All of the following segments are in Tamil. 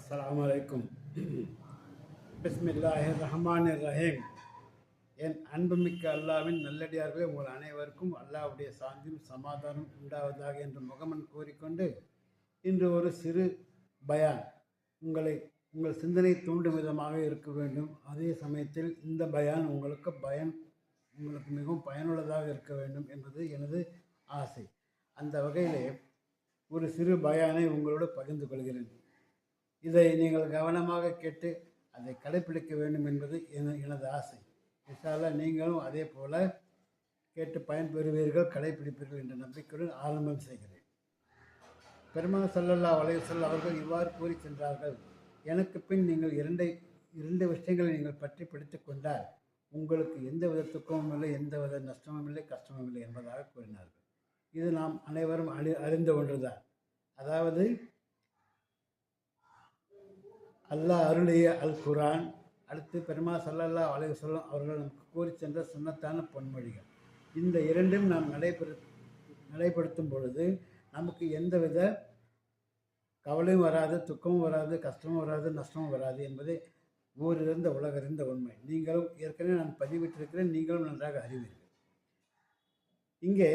அஸ்லாம் அலைக்கும் ரஹ்மான் ரஹ்மானிர் ரஹீம் என் அன்புமிக்க அல்லாவின் நல்லடியார்களே உங்கள் அனைவருக்கும் அல்லாஹ்வுடைய சாந்தியும் சமாதானம் உண்டாவதாக என்று முகமன் கூறிக்கொண்டு இன்று ஒரு சிறு பயான். உங்களை உங்கள் சிந்தனை தூண்டும் விதமாக இருக்க வேண்டும். அதே சமயத்தில் இந்த பயான் உங்களுக்கு பயன் உங்களுக்கு மிகவும் பயனுள்ளதாக இருக்க வேண்டும் என்பது எனது ஆசை. அந்த வகையிலே ஒரு சிறு பயானை உங்களோடு பகிர்ந்து கொள்கிறேன். இதை நீங்கள் கவனமாக கேட்டு அதை கடைப்பிடிக்க வேண்டும் என்பது என எனது ஆசை. இன்ஷால்லா நீங்களும் அதே போல கேட்டு பயன்பெறுவீர்கள் கடைப்பிடிப்பீர்கள் என்ற நம்பிக்கையுடன் ஆரம்பம் செய்கிறேன். பெருமாள் சல்லல்லா வலையுசல் அவர்கள் இவ்வாறு கூறி சென்றார்கள் எனக்கு பின் நீங்கள் இரண்டை இரண்டு விஷயங்களை நீங்கள் பற்றி பிடித்து கொண்டால் உங்களுக்கு எந்த வித துக்கமும் இல்லை எந்த வித நஷ்டமும் இல்லை கஷ்டமும் இல்லை என்பதாக கூறினார்கள். இது நாம் அனைவரும் அறி அறிந்த ஒன்றுதான். அதாவது அல்லாஹ் அருளிய அல் குரான் அடுத்து பெருமா சல்லல்லா அலைய சொல்லம் அவர்கள் நமக்கு கூறி சென்ற சுன்னத்தான பொன்மொழிகள். இந்த இரண்டும் நாம் நடைபெறு நடைபடுத்தும் பொழுது நமக்கு எந்தவித கவலையும் வராது துக்கமும் வராது கஷ்டமும் வராது நஷ்டமும் வராது என்பதை ஊரிலிருந்த உலகறிந்த உண்மை. நீங்களும் ஏற்கனவே நான் பதிவிட்டிருக்கிறேன் நீங்களும் நன்றாக அறிவீர்கள். இங்கே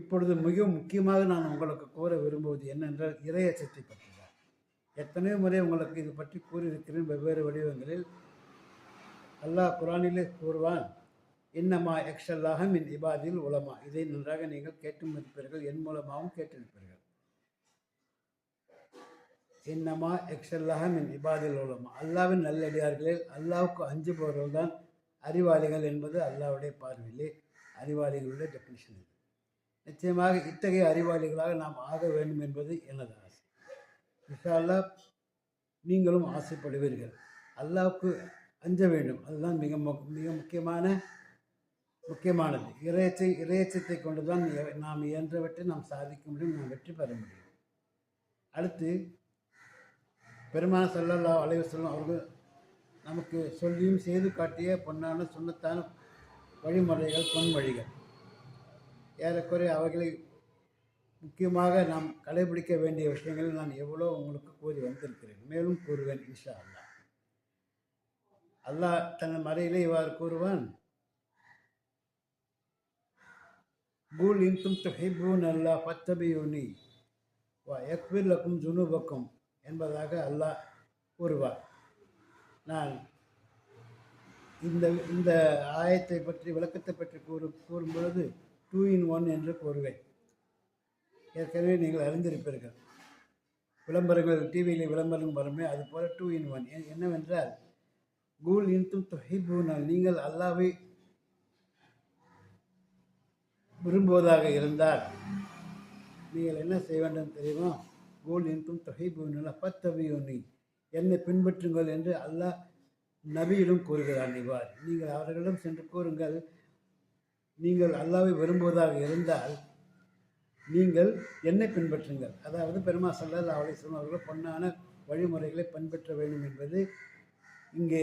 இப்பொழுது மிக முக்கியமாக நான் உங்களுக்கு கூற விரும்புவது என்னென்றால் இறையச்சத்தை பற்றி. எத்தனையோ முறை உங்களுக்கு இது பற்றி கூறியிருக்கிறேன் வெவ்வேறு வடிவங்களில். அல்லாஹ் குரானிலே கூறுவான் இன்னமா எக்ஸல்லாக மின் இபாதில் உலமா. இதை நன்றாக நீங்கள் கேட்டு இருப்பீர்கள் என் மூலமாகவும் கேட்டிருப்பீர்கள். இன்னமா எக்ஸல்லாக மின் இபாதில் உலமா. அல்லாவின் நல்லடியார்களில் அல்லாவுக்கு அஞ்சுபவர்கள் தான் அறிவாளிகள் என்பது அல்லாவுடைய பார்வையிலே அறிவாளிகளுடைய டெஃபினிஷன் இது. நிச்சயமாக இத்தகைய அறிவாளிகளாக நாம் ஆக வேண்டும் என்பது எனது ஆசை நீங்களும் ஆசைப்படுவீர்கள். அல்லாவுக்கு அஞ்ச வேண்டும். அதுதான் மிக மிக முக்கியமான முக்கியமானது. இறையச்சை இறையச்சத்தை கொண்டு தான் நாம் இயன்றவற்றை நாம் சாதிக்க முடியும் நாம் வெற்றி பெற முடியும். அடுத்து பெருமான சல்லல்லா அலைவசல்லம் அவர்கள் நமக்கு சொல்லியும் செய்து காட்டிய பொன்னான சுண்ணத்தான வழிமுறைகள் பொன்மொழிகள் ஏறக்குறைய அவைகளை முக்கியமாக நாம் கடைபிடிக்க வேண்டிய விஷயங்கள் நான் எவ்வளோ உங்களுக்கு கூறி வந்திருக்கிறேன். மேலும் கூறுவேன் இன்ஷா அல்லாஹ். அல்லாஹ் தன் மறையிலே இவ்வாறு கூறுவான். கூல் இன்தும் தொகைபூன் அல்லாஹ் பத்தபியூனி வா யக்பிர் லக்கும் ஜுனூபக்கும் என்பதாக அல்லாஹ் கூறுவார். நான் இந்த இந்த ஆயத்தை பற்றி விளக்கத்தை பற்றி கூறு கூறும் கூறும்பொழுது டூ இன் ஒன் என்று கூறுவேன். ஏற்கனவே நீங்கள் அறிந்திருப்பீர்கள். விளம்பரங்கள் டிவியில் விளம்பரம் வருமே அது போல டூ இன் ஒன் என்னவென்றால் கூல் இன்தும் தொஹிபூனால் நீங்கள் அல்லாவை விரும்புவதாக இருந்தால் நீங்கள் என்ன செய்ய வேண்டும் தெரியுமா? கூல் இன்தும் தொஹிபூனால் பத்தவியோனி என்னை பின்பற்றுங்கள் என்று அல்லாஹ் நபியிடம் கூறுகிறான் இவ்வாறு. நீங்கள் அவர்களிடம் சென்று கூறுங்கள் நீங்கள் அல்லாவை விரும்புவதாக இருந்தால் நீங்கள் என்னை பின்பற்றுங்கள். அதாவது பெருமா சல்லா அவளை சொன்னவர்கள் பொன்னான வழிமுறைகளை பின்பற்ற வேண்டும் என்பது இங்கே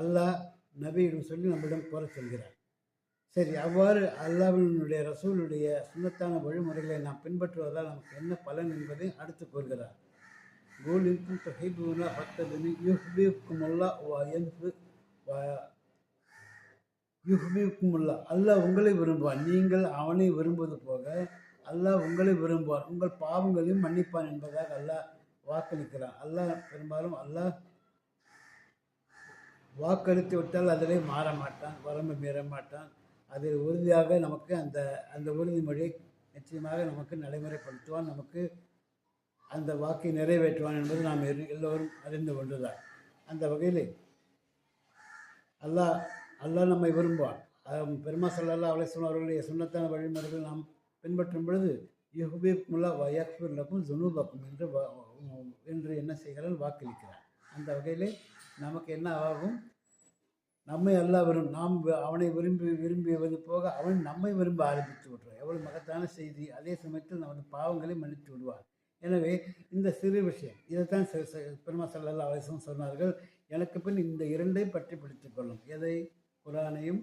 அல்லாஹ் நபியிடம் சொல்லி நம்மிடம் கூறச் சொல்கிறார். சரி அவ்வாறு அல்லாவினுடைய ரசூலுடைய சுண்ணத்தான வழிமுறைகளை நாம் பின்பற்றுவதால் நமக்கு என்ன பலன் என்பதை அடுத்து கூறுகிறார். கோலிக்கும் தொகைபுனா பத்ததுனி யுஹ்பிக்குமுல்லா வயன்பு யுஹ்பிக்குமுல்லா அல்லாஹ் உங்களை விரும்புவான் நீங்கள் அவனை விரும்புவது போக அல்லாஹ் உங்களை விரும்புவான் உங்கள் பாவங்களையும் மன்னிப்பான் என்பதாக அல்லாஹ் வாக்களிக்கிறான். அல்லாஹ் பெரும்பாலும் அல்லாஹ் வாக்களித்து விட்டால் அதிலே மாற மாட்டான் வரம்பு மீற மாட்டான். அதில் உறுதியாக நமக்கு அந்த அந்த உறுதிமொழியை நிச்சயமாக நமக்கு நடைமுறைப்படுத்துவான். நமக்கு அந்த வாக்கை நிறைவேற்றுவான் என்பது நாம் எல்லோரும் அறிந்து கொண்டுதான். அந்த வகையில் அல்லாஹ் அல்லாஹ் நம்மை விரும்புவான். பெருமா சல்லா அலிஸ்லாம் அவர்களுடைய சுண்ணத்தான வழிமுறைகள் நாம் பின்பற்றும் பொழுது யுஹபீப் முல்லா வயக்புர் லக்கும் ஜுனூபக்கும் என்று என்று என்ன செய்கிறார்? வாக்களிக்கிறார். அந்த வகையிலே நமக்கு என்ன ஆகும்? நம்மை அல்ல விரும்பும் நாம் அவனை விரும்பி விரும்பியது போக அவன் நம்மை விரும்ப ஆரம்பித்து விடுறான் எவ்வளவு மகத்தான செய்தி! அதே சமயத்தில் நமது பாவங்களை மன்னித்து விடுவார் எனவே இந்த சிறு விஷயம் இதைத்தான் ச- ச- பெருமா சல்லல்லா சொன்னார்கள் எனக்கு பின் இந்த இரண்டையும் பற்றி பிடித்துக் கொள்ளும். எதை? குரானையும்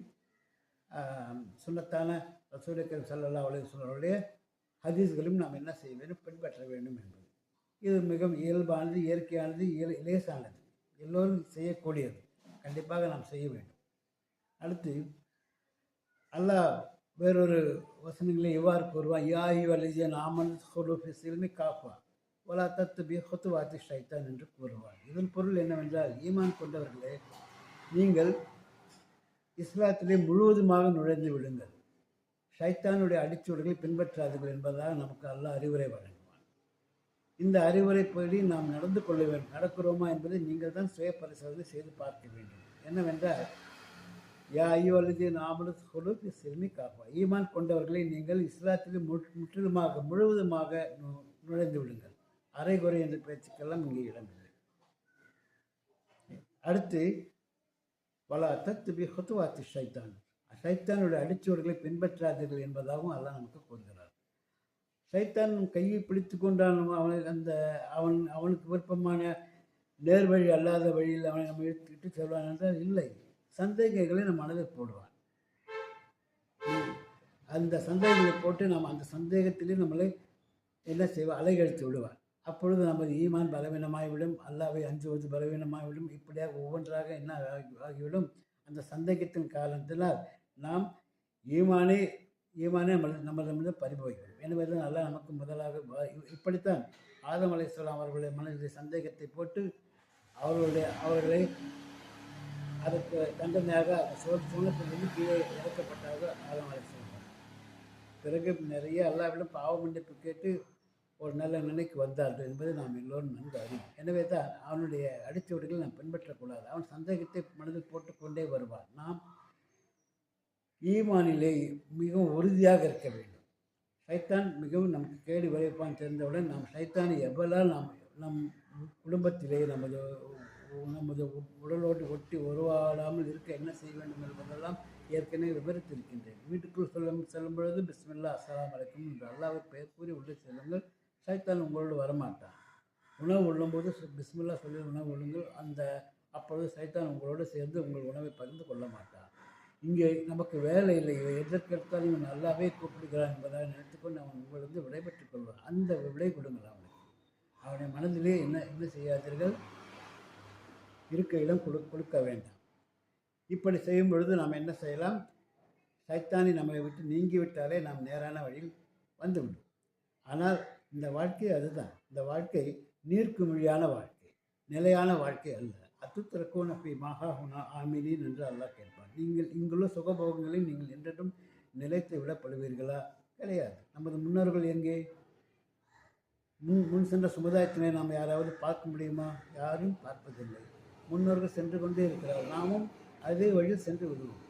சுண்ணத்தான ரசூலக்கர் சல்லா சல்லல்லா ஹதீஸ்களும் ஹதீஸ்களையும் நாம் என்ன செய்ய வேண்டும் பின்பற்ற வேண்டும் என்பது. இது மிகவும் இயல்பானது இயற்கையானது இயல் இலேசானது எல்லோரும் செய்யக்கூடியது. கண்டிப்பாக நாம் செய்ய வேண்டும். அடுத்து அல்லாஹ் வேறொரு வசனங்களை எவ்வாறு கூறுவான்? யாஹி வலிஜியன் ஆமன் ஹொலுஃபி காப்பா ஒலா தத்து பி ஹொத்து வாத்தி ஷைத்தான் என்று கூறுவார் இதன் பொருள் என்னவென்றால் ஈமான் கொண்டவர்களே நீங்கள் இஸ்லாத்திலே முழுவதுமாக நுழைந்து விடுங்கள். ஷைத்தானுடைய அடிச்சுவடுகளை பின்பற்றாதீர்கள் என்பதாக நமக்கு அல்லாஹ் அறிவுரை வழங்குவான். இந்த அறிவுரைப்படி நாம் நடந்து கொள்ள வேண்டும் நடக்கிறோமா என்பதை நீங்கள் தான் சுய பரிசோதனை செய்து பார்க்க வேண்டும். என்னவென்றால் யா ஐயோலஜி நாமலு சொலுக்கு சிறுமி காப்பா ஈமான் கொண்டவர்களை நீங்கள் இஸ்லாத்திலே முற்றிலுமாக முழுவதுமாக நு- நுழைந்து விடுங்கள். அரைகுறை என்ற பேச்சுக்கெல்லாம் இங்கே இடமில்லை. அடுத்து பல தத்துபி ஹொத்துவாத்து ஷைத்தான். சைத்தானுடைய அடிச்சுவர்களை பின்பற்றாதீர்கள் என்பதாகவும் அல்லாஹ் நமக்கு கூறுகிறார். ஷைத்தான் கையை பிடித்து கொண்டான் அவனை அந்த அவன் அவனுக்கு விருப்பமான நேர்வழி அல்லாத வழியில் அவனை நம்ம இழுத்துக்கிட்டு செல்வான் என்றால் இல்லை. சந்தேகங்களை நம் மனதில் போடுவான். அந்த சந்தேகங்களை போட்டு நாம் அந்த சந்தேகத்திலே நம்மளை என்ன செய்வோம் அலைகழித்து விடுவான். அப்பொழுது நமது ஈமான் பலவீனமாகிவிடும் அல்லாவை அஞ்சுவது பலவீனமாகிவிடும் இப்படியாக ஒவ்வொன்றாக என்ன ஆகி- ஆகிவிடும்? அந்த சந்தேகத்தின் காரணத்தினால் நாம் ஈமானே ஈமானே நம்ம நம்மளிடமிருந்து பறிபோய்விடும் எனவே தான் நமக்கு முதலாக இப்படித்தான் ஆதம் அலைஹிஸ்ஸலாம் அவர்களுடைய மனதில் சந்தேகத்தை போட்டு அவர்களுடைய அவர்களை அதற்கு தண்டனையாக சோ கீழே இறக்கப்பட்டார்கள் ஆதம் அலைஹிஸ்ஸலாம் பிறகு நிறைய அல்லாவிடம் பாவ மன்னிப்பு கேட்டு ஒரு நல்ல நிலைக்கு வந்தார்கள் என்பதை நாம் எல்லோரும் நன்கு அறிவோம். எனவே தான் அவனுடைய அடிச்சுவடுகளை நாம் பின்பற்றக்கூடாது. அவன் சந்தேகத்தை மனதில் போட்டுக்கொண்டே வருவான். நாம் ஈமானிலே மிகவும் உறுதியாக இருக்க வேண்டும். சைத்தான் மிகவும் நமக்கு கேடு விளைவிப்பான் தெரிந்தவுடன் நாம் சைத்தானை எவ்வளவு நாம் நம் குடும்பத்திலே நமது நமது உடலோடு ஒட்டி உருவாடாமல் இருக்க என்ன செய்ய வேண்டும் என்பதெல்லாம் ஏற்கனவே விவரித்திருக்கின்றேன். வீட்டுக்குள் சொல்லும் செல்லும் பொழுது பிஸ்மில்லா அஸ்லாம் அலைக்கும் என்று அல்லாஹ்வை பெயர் கூறி உள்ளே செல்லுங்கள். சைத்தான் உங்களோடு வரமாட்டான். உணவு உள்ளும்போது பிஸ்மில்லா சொல்லி உணவு உள்ளுங்கள். அந்த அப்பொழுது சைத்தான் உங்களோடு சேர்ந்து உங்கள் உணவை பகிர்ந்து கொள்ள மாட்டான். இங்கே நமக்கு வேலை இல்லை. இவை எதற்கெடுத்தாலும் இவன் நல்லாவே கூப்பிடுகிறான் என்பதாக நினைத்துக்கொண்டு அவன் உங்களிருந்து விடைபெற்றுக் கொள்வான். அந்த விடை கொடுங்கள் அவனுக்கு. அவனை மனதிலே என்ன என்ன செய்யாதீர்கள்? இருக்க இடம் கொடு கொடுக்க வேண்டாம். இப்படி செய்யும் பொழுது நாம் என்ன செய்யலாம்? சைத்தானி நம்மை விட்டு நீங்கிவிட்டாலே நாம் நேரான வழியில் வந்துவிடும். ஆனால் இந்த வாழ்க்கை அதுதான். இந்த வாழ்க்கை நீர்க்குமிழியான வாழ்க்கை. நிலையான வாழ்க்கை அல்ல. அத்துத்திறக்கோன பி மகா ஹுனா ஆமினின் என்று அல்லாஹ் கேட்பான். நீங்கள் இங்குள்ள சுகபோகங்களில் நீங்கள் என்றென்றும் நிலைத்து விடப்படுவீர்களா? கிடையாது. நமது முன்னோர்கள் எங்கே? முன் முன் சென்ற சமுதாயத்தினை நாம் யாராவது பார்க்க முடியுமா? யாரும் பார்ப்பதில்லை. முன்னோர்கள் சென்று கொண்டே இருக்கிறார்கள் நாமும் அதே வழியில் சென்று விடுவோம்.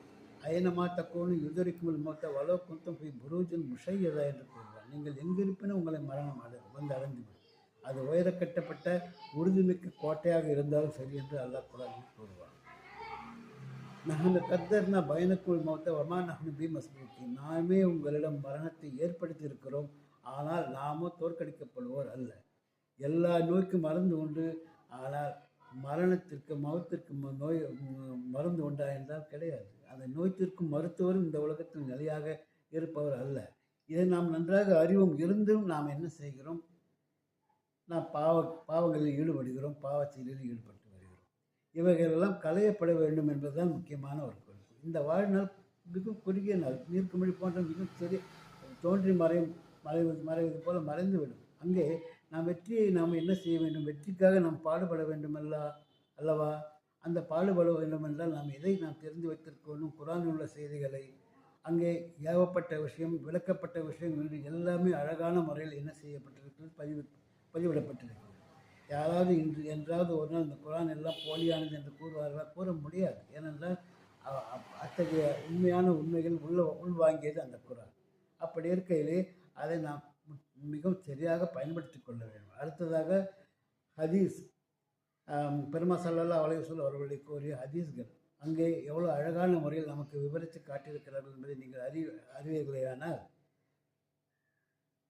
அயனமா தக்கோனு யுதரிக்குமல் மொத்த வலோ குந்தம் போய் புரூஜன் முஷையதா என்று கூறுவார். நீங்கள் எங்கிருப்பினும் உங்களை மரணம் அடை வந்து அடைந்துவிடும் அது உயர கட்டப்பட்ட உறுதிமிக்க கோட்டையாக இருந்தாலும் சரி என்று அல்லாஹ் குரானில் கூறுவார் நகன கத்தர்னா பயணக்குள் மௌத்த வமா நகனு பீமஸ்மூர்த்தி நாமே உங்களிடம் மரணத்தை ஏற்படுத்தி இருக்கிறோம் ஆனால் நாமோ தோற்கடிக்கப்படுவோர் அல்ல. எல்லா நோய்க்கும் மருந்து உண்டு. ஆனால் மரணத்திற்கு மௌத்திற்கு நோய் மருந்து உண்டா என்றால் கிடையாது. அந்த நோய்த்திற்கும் மருத்துவரும் இந்த உலகத்தில் நிலையாக இருப்பவர் அல்ல. இதை நாம் நன்றாக அறிவும் இருந்தும் நாம் என்ன செய்கிறோம்? நாம் பாவ பாவங்களில் ஈடுபடுகிறோம் பாவ செயலில் ஈடுபட்டு வருகிறோம். இவைகளெல்லாம் களையப்பட வேண்டும் என்பதுதான் முக்கியமான ஒரு குறிப்பு இந்த வாழ்நாள் மிகவும் குறுகிய நாள். நீர்க்குமிழி போன்ற மிகவும் சரி தோன்றி மறையும் மறைவது மறைவது போல மறைந்துவிடும். அங்கே நாம் வெற்றியை நாம் என்ன செய்ய வேண்டும்? வெற்றிக்காக நாம் பாடுபட வேண்டும் அல்லவா? அந்த பாடுபட வேண்டும் என்றால் நாம் எதை நாம் தெரிந்து வைத்திருக்கணும்? குரானில் உள்ள செய்திகளை அங்கே ஏவப்பட்ட விஷயம் விளக்கப்பட்ட விஷயம் என்று எல்லாமே அழகான முறையில் என்ன செய்யப்பட்டிருக்கிறது? பதிவு பதிவிடப்பட்டிருக்கிறது. யாராவது இன்று என்றாவது ஒரு நாள் இந்த குரான் எல்லாம் போலியானது என்று கூறுவார்களா கூற முடியாது. ஏனென்றால் அத்தகைய உண்மையான உண்மைகள் உள்ள உள்வாங்கியது அந்த குரான். அப்படி இருக்கையிலே அதை நாம் மிகவும் சரியாக பயன்படுத்தி கொள்ள வேண்டும். அடுத்ததாக ஹதீஸ் ஆம், பெருமா சல்லல்லா அலைவசல் அவர்களுடைய கூறிய ஹதீஸ்கள். அங்கே எவ்வளோ அழகான முறையில் நமக்கு விவரித்து காட்டியிருக்கிறார்கள் என்பதை நீங்கள் அறி அறிவீர்களேயானால்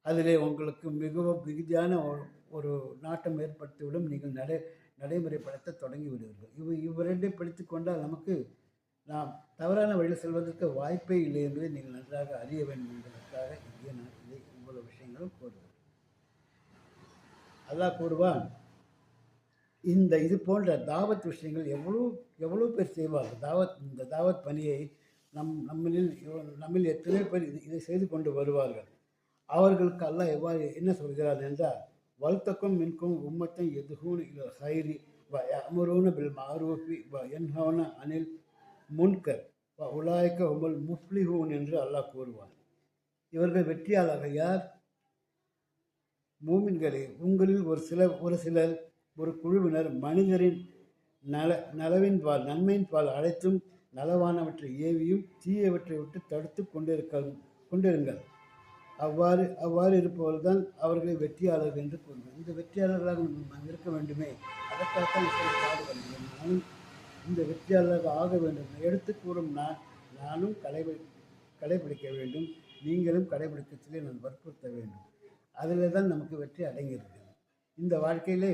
அதிலே உங்களுக்கு மிகவும் மிகுதியான ஒரு- ஒரு நாட்டம் ஏற்படுத்திவிடும் நீங்கள் நடை நடைமுறைப்படுத்த தொடங்கி விடுவீர்கள் இவ் இவ்விரண்டை படித்து கொண்டால் நமக்கு நாம் தவறான வழியில் செல்வதற்கு வாய்ப்பே இல்லை என்பதை நீங்கள் நன்றாக அறிய வேண்டும் என்பதற்காக இங்கே நான் இதை இவ்வளவு விஷயங்களும் கூறுவேன் அல்லாஹ் கூறுவான் இந்த இது போன்ற தாவத் விஷயங்கள் எவ்வளோ எவ்வளோ பேர் செய்வார்கள்? தாவத் இந்த தாவத் பணியை நம் நம்மளில் நம்மில் எத்தனை பேர் இதை செய்து கொண்டு வருவார்கள். அவர்களுக்கு அல்லாஹ் எவ்வாறு என்ன சொல்கிறார் என்றால் வல்தக்கும் மின்கும் உம்மத்தம் எதுகூன் இல் ஹைரி வ அமரூன பில் மாரூஃபி வ என்ஹவுன அனில் முன்கர் வ உலாய்க்க உமல் முஃப்லிஹூன் என்று அல்லாஹ் கூறுவார் இவர்கள் வெற்றியாளர்கள் யார்? மூமின்களே உங்களில் ஒரு சிலர் ஒரு சிலர் ஒரு குழுவினர் மனிதரின் நல நலவின் பால் நன்மையின் பால் அழைத்தும் நலவானவற்றை ஏவியும் தீயவற்றை விட்டு தடுத்து கொண்டிருக்க கொண்டிருங்கள். அவ்வாறு அவ்வாறு இருப்பவர்கள் அவர்களை வெற்றியாளர்கள் என்று கூறுங்கள். இந்த வெற்றியாளர்களாக நாம் இருக்க வேண்டுமே. அதற்காகத்தான் இப்படி பாடுபடுகிறேன் நானும் இந்த வெற்றியாளராக ஆக வேண்டும். எடுத்து கூறும் நான் நானும் கடைபி கடைபிடிக்க வேண்டும். நீங்களும் கடைபிடிக்க சொல்லி நான் வற்புறுத்த வேண்டும். அதில் தான் நமக்கு வெற்றி அடங்கியிருக்கு இந்த வாழ்க்கையிலே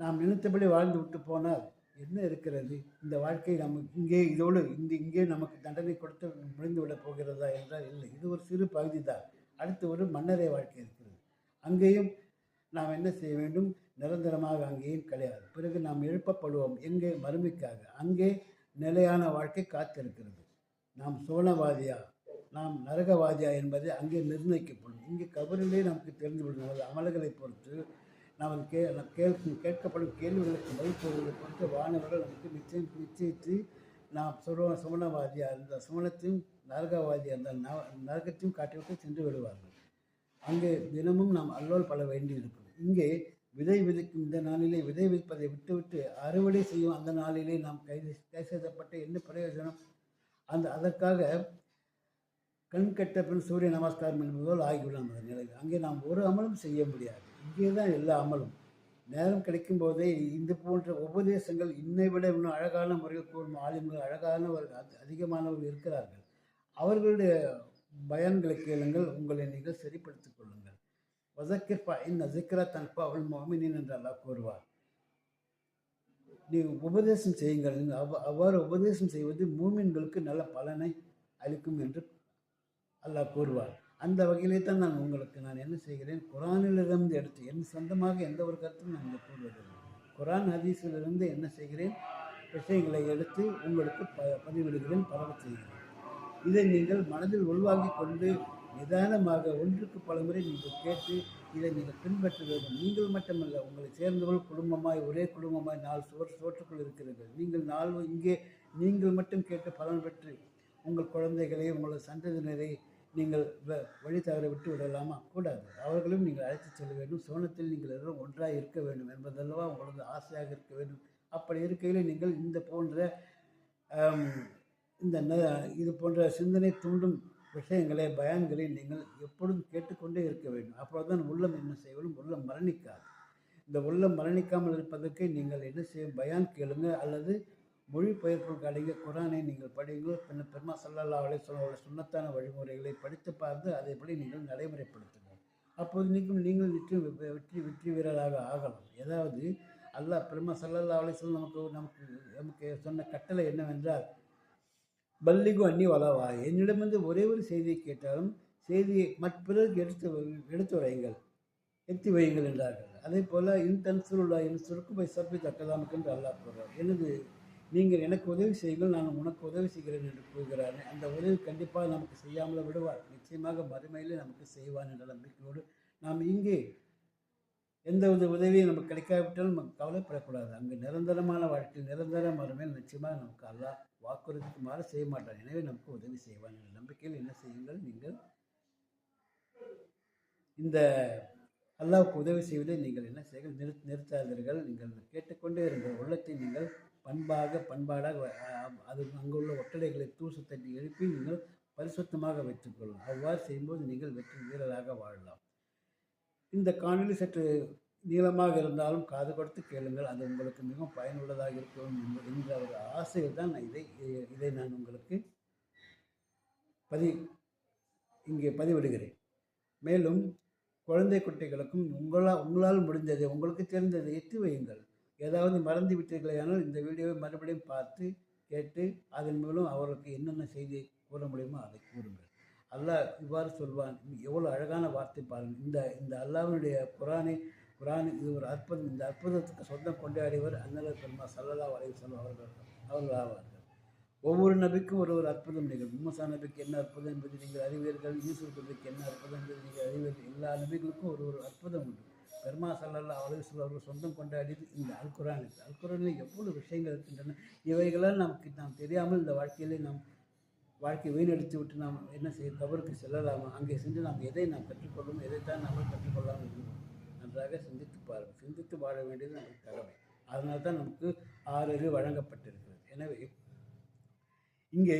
நாம் நினைத்தபடி வாழ்ந்து விட்டு போனால் என்ன இருக்கிறது? இந்த வாழ்க்கை நமக்கு இங்கே இதோடு இந்த இங்கே நமக்கு தண்டனை கொடுத்து முடிந்து விடப் போகிறதா என்றால் இல்லை. இது ஒரு சிறு பகுதி தான். அடுத்து ஒரு மன்னரை வாழ்க்கை இருக்கிறது. அங்கேயும் நாம் என்ன செய்ய வேண்டும்? நிரந்தரமாக அங்கேயும் கிடையாது? பிறகு நாம் எழுப்பப்படுவோம். எங்கே? மறுமைக்காக அங்கே நிலையான வாழ்க்கை காத்திருக்கிறது. நாம் சோழவாதியா? நாம் நரகவாதியா என்பதை அங்கே நிர்ணயிக்கப்படும். இங்கே கபரிலே நமக்கு தெரிந்துவிடும் நமது அமல்களை பொறுத்து நாம் கே கேட்கும் கேட்கப்படும் கேள்விகளுக்கு பதில் சொல்வதை பொறுத்து வானவர்கள் நமக்கு நிச்சயம் நிச்சயித்து நாம் சுர சுமணவாதியாக இருந்தால் சுமணத்தையும் நரகவாதியாக இருந்தால் ந நரகத்தையும் காட்டிவிட்டு சென்று விடுவார்கள். அங்கே தினமும் நாம் அல்லோல் பல வேண்டியிருக்கும் இங்கே விதை விதைக்கும் இந்த நாளிலே விதை விதைப்பதை விட்டுவிட்டு அறுவடை செய்யும் அந்த நாளிலே நாம் கைது கை செய்தப்பட்ட என்ன பிரயோஜனம்? அந்த அதற்காக கண் கெட்ட பின் சூரிய நமஸ்காரம் என்பதோல் ஆகிவிடும் அந்த நிலை அங்கே நாம் ஒரு அமலும் செய்ய முடியாது. இங்கே தான் எல்லா அமலும். நேரம் கிடைக்கும் போதே இந்த போன்ற உபதேசங்கள் இன்னை விட இன்னும் அழகான முறையில் கூறும் ஆளுமைகள் அழகானவர்கள் அதி- அதிகமானவர்கள் இருக்கிறார்கள். அவர்களுடைய பயன்களை கேளுங்கள் உங்களை நீங்கள் சரிப்படுத்திக் கொள்ளுங்கள். வதக்கிற்பா இந்த ஜிக்ரா தன்பா அவள் மோமினின் என்று அல்லாஹ் கூறுவார். நீ உபதேசம் செய்யுங்கள். அவ் அவ்வாறு உபதேசம் செய்வது மூமின்களுக்கு நல்ல பலனை அளிக்கும் என்று அல்லாஹ் கூறுவார். அந்த வகையிலே தான் நான் உங்களுக்கு நான் என்ன செய்கிறேன்? குரானிலிருந்து எடுத்து என் சொந்தமாக எந்த ஒரு கருத்தும் நான் இங்கே கூறுவதில்லை. குரான் ஹதீஸிலிருந்து என்ன செய்கிறேன்? விஷயங்களை எடுத்து உங்களுக்கு ப பதிவிடுகிறேன் பரவ செய்கிறேன். இதை நீங்கள் மனதில் உள்வாங்கிக் கொண்டு நிதானமாக ஒன்றுக்கு பலமுறை நீங்கள் கேட்டு இதை நீங்கள் பின்பற்ற வேண்டும் நீங்கள் மட்டுமல்ல உங்களை சேர்ந்தவர்கள் குடும்பமாய் ஒரே குடும்பமாய் நாலு சோறு சோற்றுக்குள் இருக்கிறீர்கள். நீங்கள் நாலு இங்கே நீங்கள் மட்டும் கேட்டு பலன் பெற்று உங்கள் குழந்தைகளை உங்களது சந்ததியினரை நீங்கள் வ- வழி தவற விட்டு விடலாமா? கூடாது. அவர்களும் நீங்கள் அழைத்து செல்ல வேண்டும். சோனத்தில் நீங்கள் எல்லோரும் ஒன்றாக இருக்க வேண்டும் என்பதல்லவா உங்களது ஆசையாக இருக்க வேண்டும். அப்படி இருக்கையில் நீங்கள் இந்த போன்ற இந்த ந- இது போன்ற சிந்தனை தூண்டும் விஷயங்களை பயான்களை நீங்கள் எப்பொழுதும் கேட்டுக்கொண்டே இருக்க வேண்டும். அப்போதுதான் உள்ளம் என்ன செய்வதும் உள்ளம் மரணிக்காது. இந்த உள்ளம் மரணிக்காமல் இருப்பதற்கு நீங்கள் என்ன செய்யும்? பயான் கேளுங்க அல்லது மொழிபெயர்ப்பு அடங்கிய குரானை நீங்கள் படியுங்கள். பின்ன பெருமா சல்லல்லா அலை சுண்ணத்தான வழிமுறைகளை படித்து பார்த்து அதைப்படி நீங்கள் நடைமுறைப்படுத்துங்கள். அப்போது நீங்கள் நீங்கள் வெற்றி வெற்றி வெற்றி வீரராக ஆகலாம். ஏதாவது அல்லாஹ் பெருமா சல்லல்லா அலை சொல்ல நமக்கு நமக்கு நமக்கு சொன்ன கட்டளை என்னவென்றால் பல்லிகு அன்னி வளவா என்னிடமிருந்து ஒரே ஒரு செய்தியை கேட்டாலும் செய்தியை மற்பிறருக்கு எடுத்து வை- எடுத்து வையுங்கள். எத்தி வையுங்கள் என்றார்கள். அதே போல் இன் தன்சுருல்லா என் சுருக்கு போய் சப்பி தக்கதாமுக்கு என்று அல்லாஹ் போகிறார் எனது நீங்கள் எனக்கு உதவி செய்யுங்கள் நான் உனக்கு உதவி செய்கிறேன் என்று கூறுகிறார். அந்த உதவி கண்டிப்பாக நமக்கு செய்யாமல் விடுவார். நிச்சயமாக மறுமையில் நமக்கு செய்வான் என்ற நம்பிக்கையோடு நாம் இங்கே எந்த ஒரு உதவியும் நமக்கு கிடைக்காவிட்டாலும் நமக்கு கவலைப்படக்கூடாது. அங்கு நிரந்தரமான வாழ்க்கையில் நிரந்தர மறுமையில் நிச்சயமாக நமக்கு அல்லா வாக்குறுதிக்கு மாற செய்ய மாட்டார் எனவே நமக்கு உதவி செய்வான் என்ற நம்பிக்கையில் என்ன செய்யுங்கள்? நீங்கள் இந்த அல்லாவுக்கு உதவி செய்வதை நீங்கள் என்ன செய்ய நிறு நிறுத்தாதீர்கள். நீங்கள் கேட்டுக்கொண்டே இருங்கள். உள்ளத்தை நீங்கள் பண்பாக பண்பாடாக அது அங்குள்ள ஒட்டடைகளை தூசு தட்டி எழுப்பி நீங்கள் பரிசுத்தமாக வைத்துக்கொள்ளும் அவ்வாறு செய்யும்போது நீங்கள் வெற்றி வீரராக வாழலாம். இந்த காணொலி சற்று நீளமாக இருந்தாலும் காது கொடுத்து கேளுங்கள். அது உங்களுக்கு மிகவும் பயனுள்ளதாக இருக்கும் என்ற ஒரு ஆசையில் தான் நான் இதை இதை நான் உங்களுக்கு பதி இங்கே பதிவிடுகிறேன். மேலும் குழந்தை குட்டிகளுக்கும் உங்களால் உங்களால் முடிந்தது உங்களுக்கு தெரிந்ததை எட்டு வையுங்கள். ஏதாவது மறந்து விட்டீர்களேயானால் இந்த வீடியோவை மறுபடியும் பார்த்து கேட்டு அதன் மூலம் அவர்களுக்கு என்னென்ன செய்தி கூற முடியுமோ அதை கூறுங்கள். அல்லாஹ் இவ்வாறு சொல்வான். எவ்வளோ அழகான வார்த்தை பாருங்கள் இந்த இந்த அல்லாவினுடைய குரானை குரான் இது ஒரு அற்புதம். இந்த அற்புதத்துக்கு சொந்தம் கொண்டாடியவர் அன்னல பெருமா சல்லல்லா அலைவசம் அவர்கள் அவர்கள் ஆவார்கள் ஒவ்வொரு நபிக்கும் ஒரு ஒரு அற்புதம் நிகழும். மூசா நபிக்கு என்ன அற்புதம் என்பது நீங்கள் அறிவீர்கள் யூசுப் நபிக்கு என்ன அற்புதம் என்பது நீங்கள் அறிவீர்கள் எல்லா நபிகளுக்கும் ஒரு ஒரு அற்புதம் உண்டு. பெருமா சல்லல்லா அலுவலம் அவர்கள் சொந்தம் கொண்டாடியது இந்த அல்குரான் இருக்குது அல்குரானில் எவ்வளவு விஷயங்கள் இருக்கின்றன இவைகளால் நமக்கு நாம் தெரியாமல் இந்த வாழ்க்கையிலே நாம் வாழ்க்கையை வீணடித்து விட்டு நாம் என்ன செய்ய தவறுக்கு செல்லலாமா அங்கே சென்று நாம் எதை நாம் கற்றுக்கொள்ளும் எதைத்தான் நாம் கற்றுக்கொள்ளாமல் இருக்கிறோம் நன்றாக சிந்தித்து பாருங்கள். சிந்தித்து வாழ வேண்டியது நமக்கு கடமை. அதனால் தான் நமக்கு ஆறு வழங்கப்பட்டிருக்கிறது. எனவே இங்கே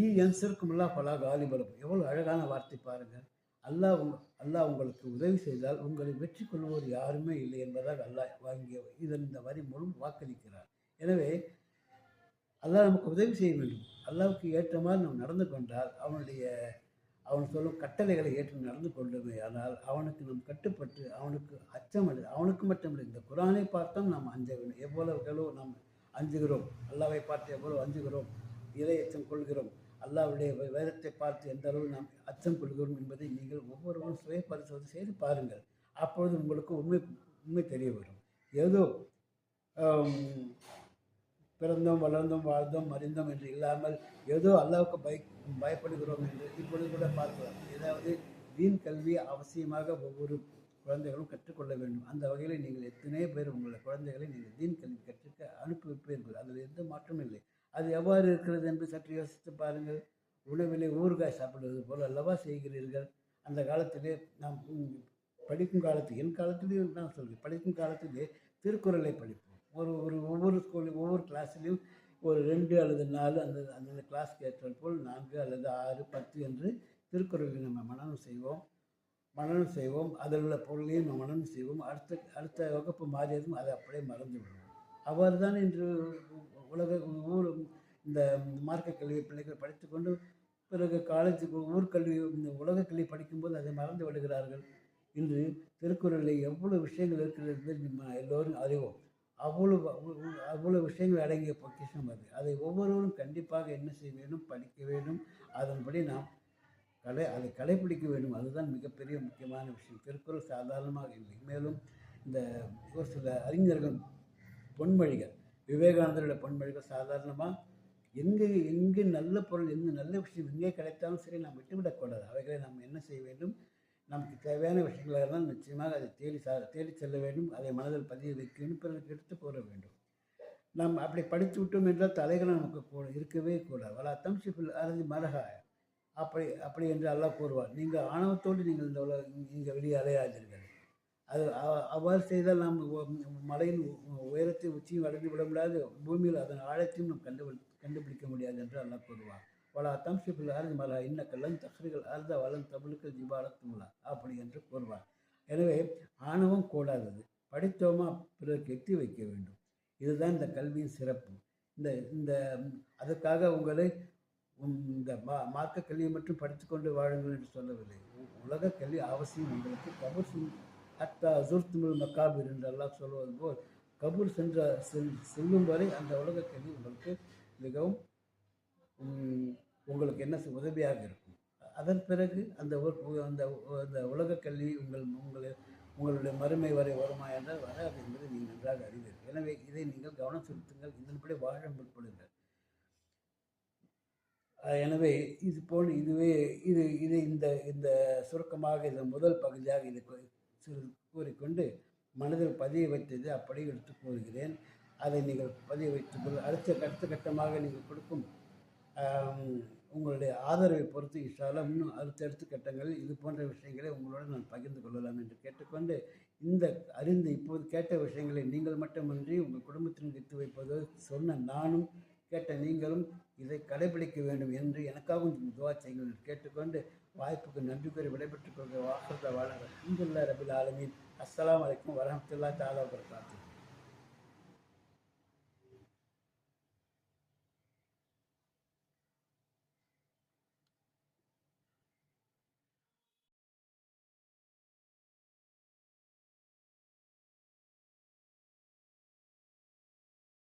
ஈ என்சருக்குமுல்லா பலா காலிபலம் எவ்வளோ அழகான வார்த்தை பாருங்கள் அல்லாஹ் உங் அல்லாஹ் உங்களுக்கு உதவி செய்தால் உங்களை வெற்றி கொள்வோர் யாருமே இல்லை என்பதாக அல்லாஹ் வாங்கிய இதன் இந்த வரி மூலம் வாக்களிக்கிறார். எனவே அல்லாஹ் நமக்கு உதவி செய்ய வேண்டும். அல்லாவுக்கு ஏற்ற மாதிரி நாம் நடந்து கொண்டால் அவனுடைய அவன் சொல்லும் கட்டளைகளை ஏற்று நடந்து கொள்ளுமே. ஆனால் அவனுக்கு நாம் கட்டுப்பட்டு அவனுக்கு அச்சம் அவனுக்கு மட்டுமில்லை. இந்த குரானை பார்த்தோம் நாம் அஞ்ச வேண்டும். எவ்வளவு எவ்வளவு நாம் அஞ்சுகிறோம். அல்லாவை பார்த்து எவ்வளவு அஞ்சுகிறோம். இறை அச்சம் கொள்கிறோம் அல்லாவுடைய வேதத்தை பார்த்து எந்த அளவு நாம் அச்சம் கொள்கிறோம் என்பதை நீங்கள் ஒவ்வொருவரும் சுய பரிசோதனை செய்து பாருங்கள். அப்பொழுது உங்களுக்கு உண்மை உண்மை தெரிய வரும். ஏதோ பிறந்தோம் வளர்ந்தோம் வாழ்ந்தோம் மறிந்தோம் என்று இல்லாமல் ஏதோ அல்லாவுக்கு பய பயப்படுகிறோம் என்று இப்பொழுது கூட பார்க்கலாம். ஏதாவது வீண் கல்வி அவசியமாக ஒவ்வொரு குழந்தைகளும் கற்றுக்கொள்ள வேண்டும். அந்த வகையில் நீங்கள் எத்தனை பேர் உங்களுடைய குழந்தைகளை நீங்கள் தீன் கல்வி கற்றுக்க அனுப்பி வைப்பீர்கள்? அதில் எந்த மாற்றமும் இல்லை. அது எவ்வாறு இருக்கிறது என்று சற்று யோசித்து பாருங்கள். உணவிலே ஊறுகாய் சாப்பிடுவது போல் அல்லவா செய்கிறீர்கள்? அந்த காலத்திலே நாம் படிக்கும் காலத்தில் என் காலத்திலேயும் நான் சொல்கிறேன் படிக்கும் காலத்திலே திருக்குறளை படிப்போம். ஒரு ஒரு ஒவ்வொரு ஸ்கூல் ஒவ்வொரு கிளாஸ்லேயும் ஒரு ரெண்டு அல்லது நாலு அந்த அந்தந்த கிளாஸ்க்கு ஏற்றது போல் நான்கு அல்லது ஆறு பத்து என்று திருக்குறளை நம்ம மனநம் செய்வோம். மனநம் செய்வோம். அதில் உள்ள பொருளையும் நம்ம மனநம் செய்வோம். அடுத்த அடுத்த வகுப்பு மாறியதும் அதை அப்படியே மறந்து விடுவோம். அவ்வாறு தான் இன்று உலக ஊர் இந்த மார்க்க கல்வி பிள்ளைகள் படித்துக்கொண்டு பிறகு காலேஜுக்கு ஊர்க்கல்வி இந்த உலக கல்வி படிக்கும்போது அதை மறந்து விடுகிறார்கள். இன்று திருக்குறளில் எவ்வளோ விஷயங்கள் இருக்கிறது எல்லோரும் அறிவோம். அவ்வளவு அவ்வளோ விஷயங்கள் அடங்கிய பொக்கிஷம் அது. அதை ஒவ்வொருவரும் கண்டிப்பாக என்ன செய்ய வேண்டும் படிக்க வேண்டும். அதன்படி நாம் கடை அதை கடைப்பிடிக்க வேண்டும். அதுதான் மிகப்பெரிய முக்கியமான விஷயம். திருக்குறள் சாதாரணமாக இல்லை. மேலும் இந்த ஒரு சில அறிஞர்கள் பொன்மொழிகள் விவேகானந்தருடைய பொன்மொழிகள் சாதாரணமாக எங்கே எங்கே நல்ல பொருள் எந்த நல்ல விஷயம் எங்கே கிடைத்தாலும் சரி நாம் விட்டுவிடக்கூடாது அவைகளை நாம் என்ன செய்ய வேண்டும்? நமக்கு தேவையான விஷயங்களாக இருந்தால் நிச்சயமாக அதை தேடி சா தேடி செல்ல வேண்டும். அதை மனதில் பதிய வைக்கணும் பிறருக்கு எடுத்து கூற வேண்டும். நாம் அப்படி படித்து விட்டோம் என்றால் தலைகள் நமக்கு கூட இருக்கவே கூடாது. வலா தம்ஷிப்பில் அறுதி மரகா அப்படி அப்படி என்று அல்லாஹ் கூறுவார். நீங்கள் ஆணவத்தோடு நீங்கள் இந்த உலக இங்கே வெளியே அலையாதீர்கள். அது அவ- அவ்வாறு செய்தால் நாம் மலையின் உயரத்தை உச்சியும் அடைந்து விட முடியாது பூமியில் அதன் ஆழத்தையும் நாம் கண்டு கண்டுபிடிக்க முடியாது என்று அல்லாஹ் கூறுவார் பல தம்ஷிப்பில் அறுதி மலா இன்ன கல்லன் தஹ்ரிகள் அர்த வளன் தமிழுக்கு ஜிபாலத்துமுலா அப்படி என்று கூறுவார் எனவே ஆணவம் கூடாதது. படித்தோமா பிறருக்கு எட்டி வைக்க வேண்டும். இதுதான் இந்த கல்வியின் சிறப்பு. இந்த இந்த அதற்காக உங்களை இந்த மா மார்க்க கல்வியை மட்டும் படித்துக்கொண்டு வாழுங்கள் என்று சொல்லவில்லை. உ- உலக கல்வி அவசியம் உங்களுக்கு கபூர் ஹத்தா அத்தா ஜுர்த்துமுல் மக்காபிர் என்று அல்லாஹ் சொல்வது போல் கபூர் சென்ற செல் செல்லும் வரை அந்த உலக கல்வி உங்களுக்கு மிகவும் உங்களுக்கு என்ன செய்- உதவியாக இருக்கும். அதன் பிறகு அந்த அந்த அந்த உலகக் கல்வி உங்கள் உங்களை உங்களுடைய மறுமை வரை வருமா என்றால் வராது என்பதை நீங்கள் நன்றாக அறிவீர்கள். எனவே இதை நீங்கள் கவனம் செலுத்துங்கள் இதன்படி வாழ முற்படுங்கள். எனவே இது போல் இதுவே இது இது இந்த இந்த சுருக்கமாக இந்த முதல் பகுதியாக இது சிறு கூறிக்கொண்டு மனதில் பதிய வைத்தது அப்படியே எடுத்து கூறுகிறேன். அதை நீங்கள் பதிய வைத்துக்கொள் அடுத்த அடுத்த கட்டமாக நீங்கள் கொடுக்கும் உங்களுடைய ஆதரவை பொறுத்து இன்ஷால்லா இன்னும் அடுத்தடுத்த கட்டங்களில் இது போன்ற விஷயங்களை உங்களோடு நான் பகிர்ந்து கொள்ளலாம் என்று கேட்டுக்கொண்டு இந்த அறிந்து இப்போது கேட்ட விஷயங்களை நீங்கள் மட்டுமின்றி உங்கள் குடும்பத்தினர் எடுத்து வைப்பது சொன்ன நானும் கேட்ட நீங்களும் இதை கடைபிடிக்க வேண்டும் என்று எனக்காகவும் துவா செய்யுங்கள் என்று கேட்டுக்கொண்டு வாய்ப்புக்கு நன்றி கூறி விடைபெற்றுக் கொள்கிற வாசத்தை வாழ அஹமதுல்லா ரபில் ஆலமீன். அஸ்லாம் வலைக்கம் வரமத்துல்லா தாலா வபரகாத்துஹு.